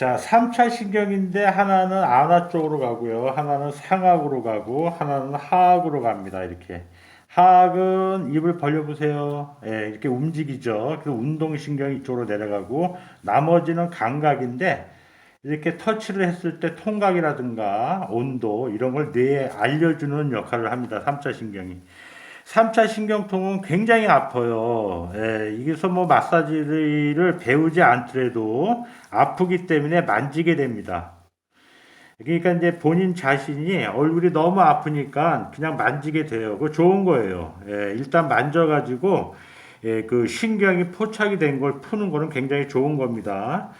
자, 3차 신경인데 하나는 안화 쪽으로 가고요. 하나는 상악으로 가고 하나는 하악으로 갑니다. 이렇게. 하악은 입을 벌려 보세요. 예, 이렇게 움직이죠. 그 운동 신경이 이쪽으로 내려가고 나머지는 감각인데 이렇게 터치를 했을 때 통각이라든가 온도 이런 걸 뇌에 알려주는 역할을 합니다. 3차 신경이. 3차 신경통은 굉장히 아파요. 예, 이게서 뭐 마사지를 배우지 않더라도 아프기 때문에 만지게 됩니다. 그러니까 이제 본인 자신이 얼굴이 너무 아프니까 그냥 만지게 돼요. 그거 좋은 거예요. 예, 일단 만져가지고 예, 그 신경이 포착이 된 걸 푸는 거는 굉장히 좋은 겁니다.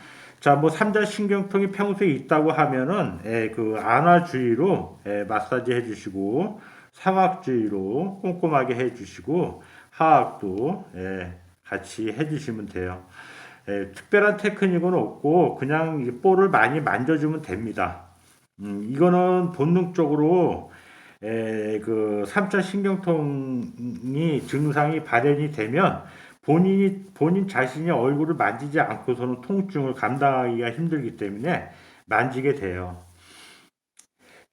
자, 뭐 삼자 신경통이 평소에 있다고 하면은 예, 그 안화 주의로 예, 마사지 해주시고 상악 주의로 꼼꼼하게 해주시고 하악도 예, 같이 해주시면 돼요. 예, 특별한 테크닉은 없고 그냥 이 볼을 많이 만져주면 됩니다. 음, 이거는 본능적으로 에, 그 3차 신경통이 증상이 발현이 되면 본인이 본인 자신이 얼굴을 만지지 않고서는 통증을 감당하기가 힘들기 때문에 만지게 돼요.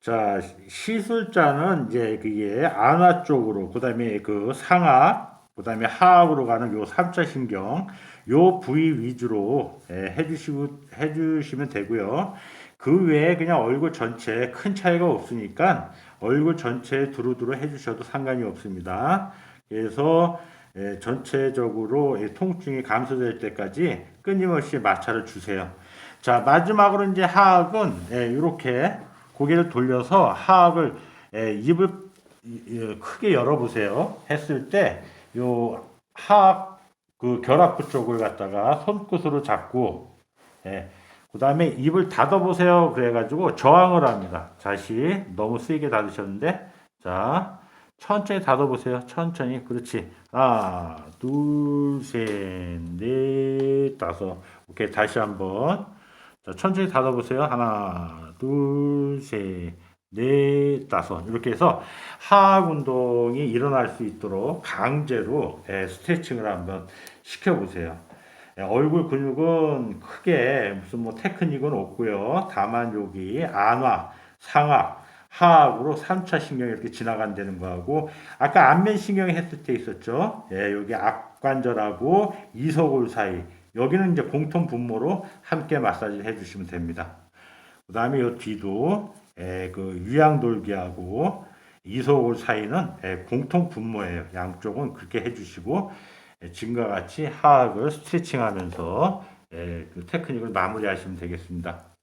자, 시술자는 이제 그게 안화 쪽으로 그 다음에 그 상악 그다음에 하악으로 가는 요 3차 신경 요 부위 위주로 예, 해주시고 해주시면 되고요. 그 외에 그냥 얼굴 전체 큰 차이가 없으니까 얼굴 전체에 두루두루 해주셔도 상관이 없습니다. 그래서 예, 전체적으로 이 통증이 감소될 때까지 끊임없이 마찰을 주세요. 자 마지막으로 이제 하악은 예, 이렇게 고개를 돌려서 하악을 예, 입을 이- 이- 크게 열어보세요. 했을 때 요 하악 그 결합부 쪽을 갖다가 손끝으로 잡고 예, 그 다음에 입을 닫아보세요. 그래가지고 저항을 합니다. 다시 너무 세게 닫으셨는데, 자, 천천히 닫아보세요. 천천히. 그렇지. 하나, 둘, 셋, 넷, 다섯. 오케이. 다시 한번. 자, 천천히 닫아보세요. 하나, 둘, 셋, 넷, 다섯. 이렇게 해서 하악 운동이 일어날 수 있도록 강제로 예, 스트레칭을 한번 시켜보세요. 예, 얼굴 근육은 크게 무슨 뭐 테크닉은 없고요. 다만 여기 안화, 상악, 하악으로 3차 신경이 이렇게 지나간다는 거하고 아까 안면 신경이 했을 때 있었죠. 예, 여기 앞관절하고 이소골 사이 여기는 이제 공통 분모로 함께 마사지를 해주시면 됩니다. 그 다음에 이 뒤도 예, 그 유양돌기하고 이소골 사이는 예, 공통 분모예요. 양쪽은 그렇게 해주시고 예, 지금과 같이 하악을 스트레칭하면서 예, 그 테크닉을 마무리하시면 되겠습니다.